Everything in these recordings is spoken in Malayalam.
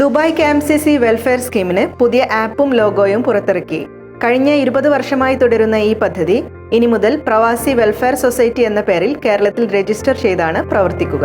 Dubai K M C C welfare സ്കീമിന് പുതിയ ആപ്പും ലോഗോയും പുറത്തിറക്കി. കഴിഞ്ഞ ഇരുപത് വർഷമായി തുടരുന്ന ഈ പദ്ധതി ഇനി മുതൽ പ്രവാസി വെൽഫെയർ സൊസൈറ്റി എന്ന പേരിൽ കേരളത്തിൽ രജിസ്റ്റർ ചെയ്താണ് പ്രവർത്തിക്കുക.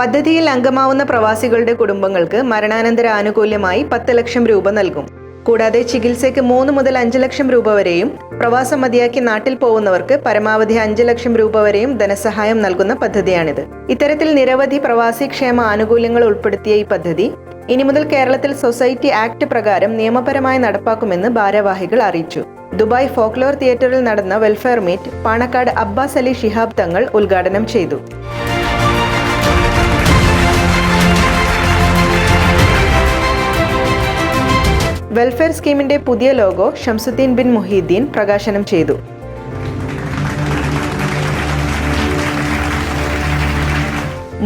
പദ്ധതിയിൽ അംഗമാവുന്ന പ്രവാസികളുടെ കുടുംബങ്ങൾക്ക് മരണാനന്തര ആനുകൂല്യമായി പത്ത് ലക്ഷം രൂപ നൽകും. കൂടാതെ ചികിത്സയ്ക്ക് മൂന്ന് മുതൽ അഞ്ച് ലക്ഷം രൂപ വരെയും പ്രവാസം മതിയാക്കി നാട്ടിൽ പോകുന്നവർക്ക് പരമാവധി അഞ്ച് ലക്ഷം രൂപ വരെയും ധനസഹായം നൽകുന്ന പദ്ധതിയാണിത്. ഇത്തരത്തിൽ നിരവധി പ്രവാസി ക്ഷേമ ആനുകൂല്യങ്ങൾ ഉൾപ്പെടുത്തിയ ഈ പദ്ധതി ഇനി മുതൽ കേരളത്തിൽ സൊസൈറ്റി ആക്ട് പ്രകാരം നിയമപരമായി നടപ്പാക്കുമെന്ന് ഭാരവാഹികൾ അറിയിച്ചു. ദുബായ് ഫോക്ലോർ തിയേറ്ററിൽ നടന്ന വെൽഫെയർ മീറ്റ് പാണക്കാട് അബ്ബാസ് അലി ഷിഹാബ് തങ്ങൾ ഉദ്ഘാടനം ചെയ്തു. വെൽഫെയർ സ്കീമിന്റെ പുതിയ ലോഗോ ഷംസുദ്ദീൻ ബിൻ മൊഹീദ്ദീൻ പ്രകാശനം ചെയ്തു.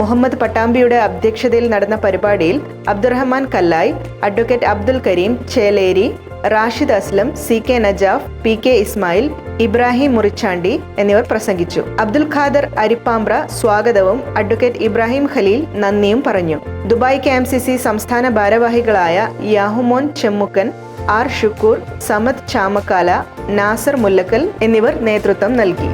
മുഹമ്മദ് പട്ടാമ്പിയുടെ അധ്യക്ഷതയിൽ നടന്ന പരിപാടിയിൽ Abdurahman Kallai advocate Abdul Kareem Cheleri Rashid Aslam C K Najaf P K Ismail Ibrahim Murichandi എന്നിവർ പ്രസംഗിച്ചു. അബ്ദുൽ ഖാദർ അരിപ്പാമ്പ്ര സ്വാഗതവും അഡ്വക്കേറ്റ് ഇബ്രാഹിം ഖലീൽ നന്ദിയും പറഞ്ഞു. Dubai K M C C സംസ്ഥാന ഭാരവാഹികളായ യാഹുമോൻ ചെമ്മുക്കൻ ആർ ഷുക്കൂർ സമദ് ചാമക്കാല നാസർ മുല്ലക്കൽ എന്നിവർ നേതൃത്വം നൽകി.